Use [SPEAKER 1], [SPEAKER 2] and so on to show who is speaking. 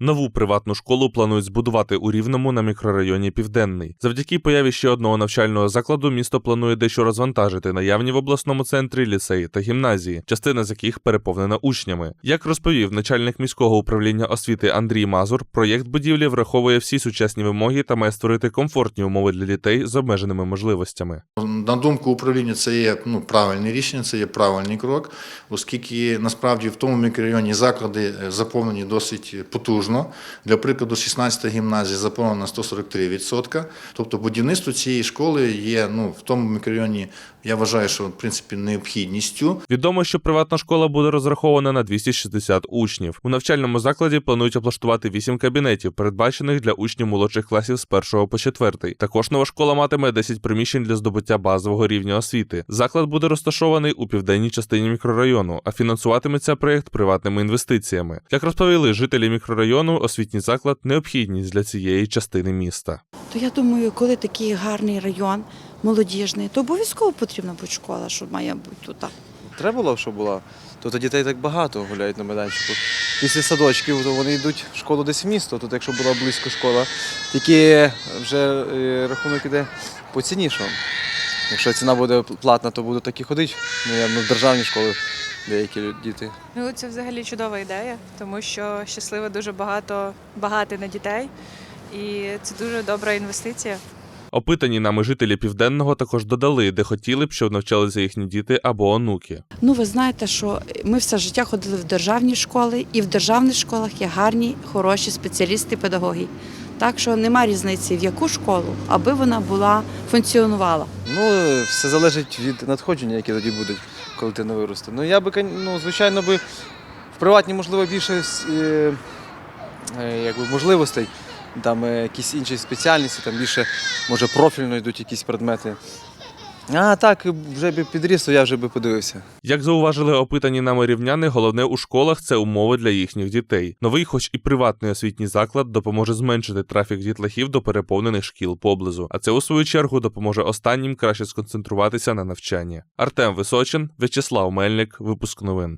[SPEAKER 1] Нову приватну школу планують збудувати у Рівному на мікрорайоні Південний. Завдяки появі ще одного навчального закладу місто планує дещо розвантажити наявні в обласному центрі ліцеї та гімназії, частина з яких переповнена учнями. Як розповів начальник міського управління освіти Андрій Мазур, проєкт будівлі враховує всі сучасні вимоги та має створити комфортні умови для дітей з обмеженими можливостями.
[SPEAKER 2] На думку управління, це є ну, правильне рішення, це є правильний крок, оскільки насправді в тому мікрорайоні заклади е, заповнені досить потужно. Для прикладу, 16 гімназія заповнена на 143%. Тобто будівництво цієї школи є ну, в тому мікрорайоні, я вважаю, що в принципі необхідністю.
[SPEAKER 1] Відомо, що приватна школа буде розрахована на 260 учнів. У навчальному закладі планують облаштувати 8 кабінетів, передбачених для учнів молодших класів з 1 по 4. Також нова школа матиме 10 приміщень для здобуття базового рівня освіти. Заклад буде розташований у південній частині мікрорайону, а фінансуватиметься проєкт приватними інвестиціями. Як розповіли жителі мікрорайону, освітній заклад необхідність для цієї частини міста.
[SPEAKER 3] То я думаю, коли такий гарний район, молодіжний, то обов'язково потрібна бути школа, що має бути тут.
[SPEAKER 4] Треба було, щоб була. Тут дітей так багато гуляють на майданчику. Після садочків то вони йдуть в школу десь в місто. Тут, якщо була близько школа, тільки вже е, рахунок іде по ціні. Що. Якщо ціна буде платна, то будуть такі ходити. Ну, я, ну, в державні школи деякі діти.
[SPEAKER 5] Ну, це взагалі чудова ідея, тому що щасливо дуже багато багати на дітей, і це дуже добра інвестиція.
[SPEAKER 1] Опитані нами жителі південного також додали, де хотіли б, щоб навчалися їхні діти або онуки.
[SPEAKER 3] Ну, ви знаєте, що ми все життя ходили в державні школи, і в державних школах є гарні, хороші спеціалісти, педагоги. Так що нема різниці, в яку школу, аби вона була функціонувала.
[SPEAKER 4] Ну, все залежить від надходження, які тоді будуть, коли ти не виросте. Ну, я би, ну, звичайно, би в приватні, можливо, більше е, е, якби, можливостей, там е, якісь інші спеціальності, там більше, може, профільно йдуть якісь предмети. А так, вже би підріс, то я вже би подивився.
[SPEAKER 1] Як зауважили опитані нами рівняни, головне у школах це умови для їхніх дітей. Новий, хоч і приватний освітній заклад, допоможе зменшити трафік дітлахів до переповнених шкіл поблизу. А це у свою чергу допоможе останнім краще сконцентруватися на навчанні. Артем Височин, В'ячеслав Мельник, випуск новин.